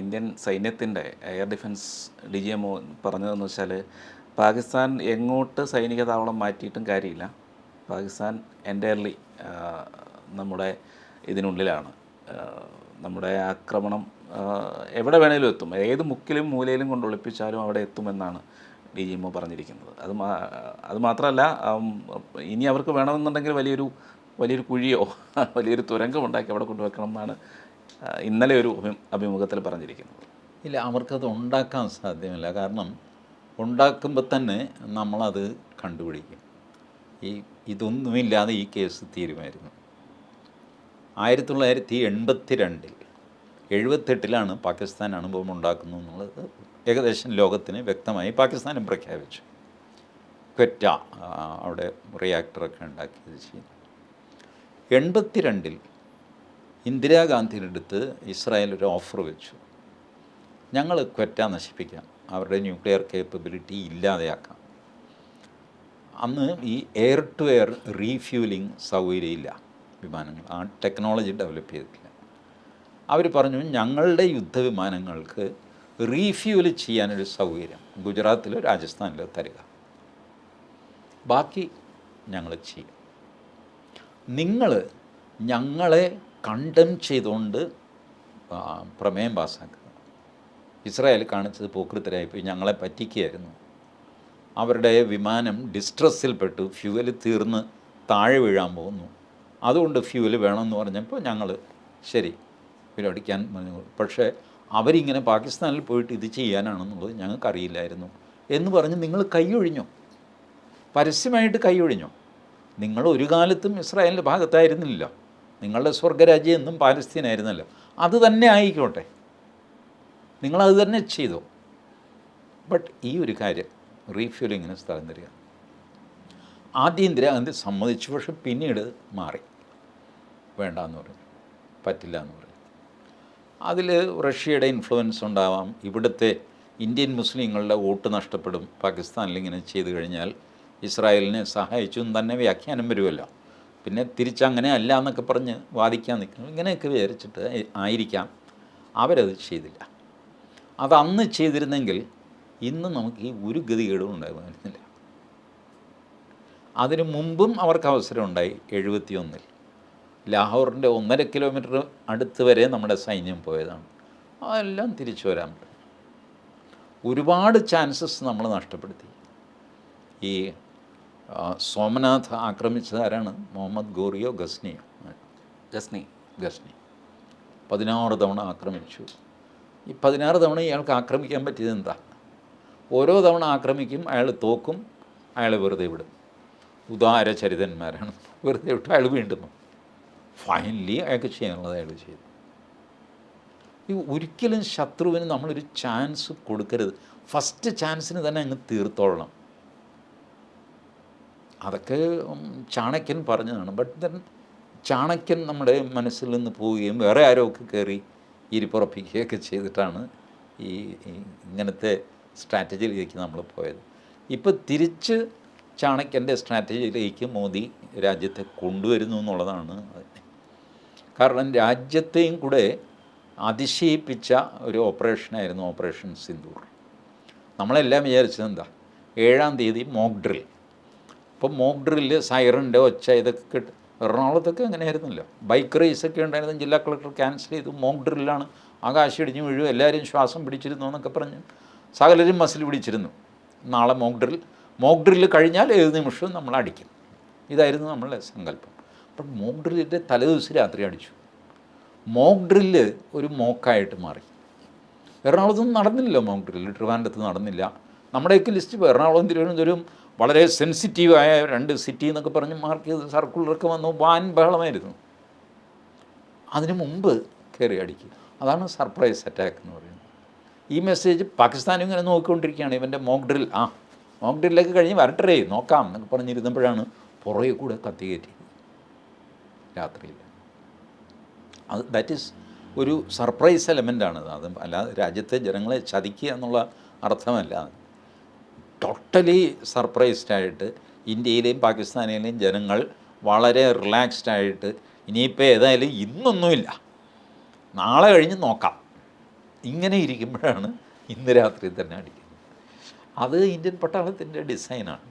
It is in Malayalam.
ഇന്ത്യൻ സൈന്യത്തിന്റെ air defence D G M പറഞ്ഞതെന്ന് വെച്ചാൽ പാകിസ്ഥാൻ എങ്ങോട്ട് സൈനിക താവളം മാറ്റിയിട്ടും കാര്യമില്ല. പാകിസ്ഥാൻ എന്റയർലി നമ്മുടെ ഇതിനുള്ളിലാണ്. നമ്മുടെ ആക്രമണം എവിടെ വേണേലും എത്തും. ഏത് മുക്കിലും മൂലയിലും കൊണ്ട് ഒളിപ്പിച്ചാലും അവിടെ എത്തുമെന്നാണ് ഡി ജി എം പറഞ്ഞിരിക്കുന്നത്. അത് മാ അത് മാത്രമല്ല ഇനി അവർക്ക് വേണമെന്നുണ്ടെങ്കിൽ വലിയൊരു വലിയൊരു കുഴിയോ വലിയൊരു തുരങ്കം ഉണ്ടാക്കി അവിടെ കൊണ്ടുവെക്കണം എന്നാണ് ഇന്നലെ ഒരു അഭിമുഖത്തിൽ പറഞ്ഞിരിക്കുന്നത് ഇല്ല അവർക്കത് ഉണ്ടാക്കാൻ സാധ്യമല്ല. കാരണം ഉണ്ടാക്കുമ്പോൾ തന്നെ നമ്മളത് കണ്ടുപിടിക്കും. ഈ ഇതൊന്നുമില്ലാതെ ഈ കേസ് തീരുമായിരുന്നു. ആയിരത്തി തൊള്ളായിരത്തി എൺപത്തി രണ്ടിൽ എഴുപത്തെട്ടിലാണ് പാകിസ്ഥാൻ അണുബോംബ് ഉണ്ടാക്കുന്നു എന്നുള്ളത് ഏകദേശം ലോകത്തിന് വ്യക്തമായി പാകിസ്ഥാനും പ്രഖ്യാപിച്ചു. ക്വറ്റ അവിടെ റിയാക്ടറൊക്കെ ഉണ്ടാക്കിയത് ചെയ്യുന്നു. എൺപത്തി രണ്ടിൽ ഇന്ദിരാഗാന്ധിയുടെ അടുത്ത് ഇസ്രായേൽ ഒരു ഓഫർ വെച്ചു. ഞങ്ങൾ ക്വറ്റ നശിപ്പിക്കാം. അവരുടെ ന്യൂക്ലിയർ കേപ്പബിലിറ്റി ഇല്ലാതെയാക്കാം. അന്ന് ഈ എയർ ടു എയർ റീഫ്യൂലിംഗ് സൗകര്യമില്ല വിമാനങ്ങൾ ആ ടെക്നോളജി ഡെവലപ്പ് ചെയ്തിട്ടില്ല. അവർ പറഞ്ഞു ഞങ്ങളുടെ യുദ്ധവിമാനങ്ങൾക്ക് റീഫ്യൂൽ ചെയ്യാനൊരു സൗകര്യം ഗുജറാത്തിലോ രാജസ്ഥാനിലോ തരിക. ബാക്കി ഞങ്ങൾ ചെയ്യും. നിങ്ങൾ ഞങ്ങളെ കണ്ടം ചെയ്തുകൊണ്ട് പ്രമേയം പാസ്സാക്കുക ഇസ്രായേൽ കാണിച്ചത് പോക്കൃത്തരായിപ്പോയി ഞങ്ങളെ പറ്റിക്കുകയായിരുന്നു. അവരുടെ വിമാനം ഡിസ്ട്രസ്സിൽപ്പെട്ടു ഫ്യൂവൽ തീർന്ന് താഴെ വീഴാൻ പോകുന്നു. അതുകൊണ്ട് ഫ്യൂവൽ വേണമെന്ന് പറഞ്ഞപ്പോൾ ഞങ്ങൾ ശരി വിലടിക്കാൻ പക്ഷേ അവരിങ്ങനെ പാകിസ്ഥാനിൽ പോയിട്ട് ഇത് ചെയ്യാനാണെന്നുള്ളത് ഞങ്ങൾക്കറിയില്ലായിരുന്നു എന്ന് പറഞ്ഞ് നിങ്ങൾ കൈയൊഴിഞ്ഞോ പരസ്യമായിട്ട് കൈയൊഴിഞ്ഞോ നിങ്ങൾ ഒരു കാലത്തും ഇസ്രായേലിന്റെ ഭാഗത്തായിരുന്നില്ലല്ലോ. നിങ്ങളുടെ സ്വർഗരാജ്യം എന്നും പാലസ്തീനായിരുന്നല്ലോ. അത് തന്നെ ആയിക്കോട്ടെ. നിങ്ങളത് തന്നെ ചെയ്തു. ബട്ട് ഈ ഒരു കാര്യം റീഫ്യൂലിങ്ങിന് സ്ഥലം തരിക. ആദ്യം ഇന്ദിരാഗാന്ധി സമ്മതിച്ചു പക്ഷെ പിന്നീട് മാറി. വേണ്ട എന്ന് പറഞ്ഞു. പറ്റില്ല എന്ന് പറഞ്ഞു. അതിൽ റഷ്യയുടെ ഇൻഫ്ലുവൻസ് ഉണ്ടാവാം. ഇവിടുത്തെ ഇന്ത്യൻ മുസ്ലിങ്ങളുടെ വോട്ട് നഷ്ടപ്പെടും. പാകിസ്ഥാനിൽ ഇങ്ങനെ ചെയ്തു കഴിഞ്ഞാൽ ഇസ്രായേലിനെ സഹായിച്ചു എന്ന് തന്നെ വ്യാഖ്യാനം വരുമല്ലോ. പിന്നെ തിരിച്ചങ്ങനെ അല്ല എന്നൊക്കെ പറഞ്ഞ് വാദിക്കാൻ നിൽക്കുന്നു. ഇങ്ങനെയൊക്കെ വിചാരിച്ചിട്ട് ആയിരിക്കാം. അവരത് ചെയ്തില്ല. അത് അന്ന് ചെയ്തിരുന്നെങ്കിൽ ഇന്ന് നമുക്ക് ഈ ഒരു ഗതികേടും ഉണ്ടായിരുന്നില്ല. അതിനു മുമ്പും അവർക്ക് അവസരം ഉണ്ടായി എഴുപത്തിയൊന്നിൽ. ലാഹോറിന്റെ ഒന്നര കിലോമീറ്റർ അടുത്ത് വരെ നമ്മുടെ സൈന്യം പോയതാണ്. അതെല്ലാം തിരിച്ചു വരാൻ ഒരുപാട് ചാൻസസ് നമ്മൾ നഷ്ടപ്പെടുത്തി. ഈ സോമനാഥ് ആക്രമിച്ചത് ആരാണ്? മുഹമ്മദ് ഗോറിയോ ഗസ്നിയോ? ഗസ്നി. ഗസ്നി. പതിനാറ് തവണ ആക്രമിച്ചു. ഈ പതിനാറ് തവണ ഇയാൾക്ക് ആക്രമിക്കാൻ പറ്റിയത് എന്താ? ഓരോ തവണ ആക്രമിക്കും അയാൾ തോക്കും അയാൾ വെറുതെ വിടും. ഉദാര ചരിതന്മാരാണ്. വെറുതെ വിട്ട് അയാൾ വീണ്ടും ഫൈനലി അയാൾക്ക് ചെയ്യാനുള്ളത് അയാൾ ചെയ്തു. ഈ ഒരിക്കലും ശത്രുവിന് നമ്മളൊരു ചാൻസ് കൊടുക്കരുത്. ഫസ്റ്റ് ചാൻസിന് തന്നെ അങ്ങ് തീർത്തോളണം. അതൊക്കെ ചാണക്യൻ പറഞ്ഞതാണ്. ബട്ട് ദെൻ ചാണക്യൻ നമ്മുടെ മനസ്സിൽ നിന്ന് പോവുകയും വേറെ ആരോ ഒക്കെ കയറി ഇരിപ്പുറപ്പിക്കുകയൊക്കെ ചെയ്തിട്ടാണ് ഈ ഇങ്ങനത്തെ സ്ട്രാറ്റജിയിലേക്ക് നമ്മൾ പോയത്. ഇപ്പോൾ തിരിച്ച് ചാണക്യന്റെ സ്ട്രാറ്റജിയിലേക്ക് മോദി രാജ്യത്തെ കൊണ്ടുവരുന്നു എന്നുള്ളതാണ്. കാരണം രാജ്യത്തെയും കൂടെ അതിശയിപ്പിച്ച ഒരു ഓപ്പറേഷനായിരുന്നു ഓപ്പറേഷൻ സിന്ദൂർ. നമ്മളെല്ലാം വിചാരിച്ചത് എന്താ? ഏഴാം തീയതി മോക്ക് ഡ്രിൽ. അപ്പോൾ മോക്ക് ഡ്രില്ല് സൈറന്റെ ഒച്ച ഇതൊക്കെ കിട്ടും എറണാകുളത്തൊക്കെ അങ്ങനെയായിരുന്നല്ലോ. ബൈക്ക് റേസൊക്കെ ഉണ്ടായിരുന്നു ജില്ലാ കളക്ടർ ക്യാൻസൽ ചെയ്തു. മോക്ക് ഡ്രില്ലാണ് ആകാശം ഇടിഞ്ഞ് വീഴും എല്ലാവരും ശ്വാസം പിടിച്ചിരുന്നു എന്നൊക്കെ പറഞ്ഞ്. സകലരും മസിൽ പിടിച്ചിരുന്നു. നാളെ മോക്ക് ഡ്രിൽ. മോക്ക് ഡ്രില്ല് കഴിഞ്ഞാൽ ഏത് നിമിഷവും നമ്മൾ അടിക്കും. ഇതായിരുന്നു നമ്മളുടെ സങ്കല്പം. അപ്പം മോക്ക് ഡ്രില്ലിന്റെ തലേദിവസം രാത്രി അടിച്ചു. മോക്ക് ഡ്രില്ല് ഒരു മോക്കായിട്ട് മാറി. എറണാകുളത്തൊന്നും നടന്നില്ലല്ലോ മോക്ക് ഡ്രില്ല്. ട്രിവാൻഡത്ത് നടന്നില്ല. നമ്മുടെയൊക്കെ ലിസ്റ്റ് എറണാകുളം തിരുവനന്തപുരം വളരെ സെൻസിറ്റീവായ രണ്ട് സിറ്റി എന്നൊക്കെ പറഞ്ഞ് മാർക്ക് ചെയ്ത് സർക്കുലറൊക്കെ വന്നു. വാൻ ബഹളമായിരുന്നു. അതിനു മുമ്പ് കയറി അടിക്കുക അതാണ് സർപ്രൈസ് അറ്റാക്ക് എന്ന് പറയുന്നത്. ഈ മെസ്സേജ് പാകിസ്ഥാനും ഇങ്ങനെ നോക്കിക്കൊണ്ടിരിക്കുകയാണ്. ഇവന്റെ മോക്ക് ഡ്രിൽ. ആ മോക്ക് കഴിഞ്ഞ് വരട്ടരേ നോക്കാം എന്നൊക്കെ പറഞ്ഞിരുന്നപ്പോഴാണ് പുറകെ കൂടെ കത്തി കയറ്റിയത്. രാത്രിയിൽ. അത് ദാറ്റ് ഈസ് ഒരു സർപ്രൈസ് എലമെന്റാണ് അത് അല്ലാതെ രാജ്യത്തെ ജനങ്ങളെ ചതിക്കുക എന്നുള്ള അർത്ഥമല്ല ടോട്ടലി സർപ്രൈസ്ഡ് ആയിട്ട് ഇന്ത്യയിലെയും പാകിസ്ഥാനിലെയും ജനങ്ങൾ വളരെ റിലാക്സ്ഡ് ആയിട്ട് ഇനിയിപ്പോൾ ഏതായാലും ഇന്നൊന്നുമില്ല. നാളെ കഴിഞ്ഞ് നോക്കാം. ഇങ്ങനെ ഇരിക്കുമ്പോഴാണ് ഇന്ന് രാത്രി തന്നെ അടിക്കുന്നത്. അത് ഇന്ത്യൻ പട്ടാളത്തിന്റെ ഡിസൈനാണ്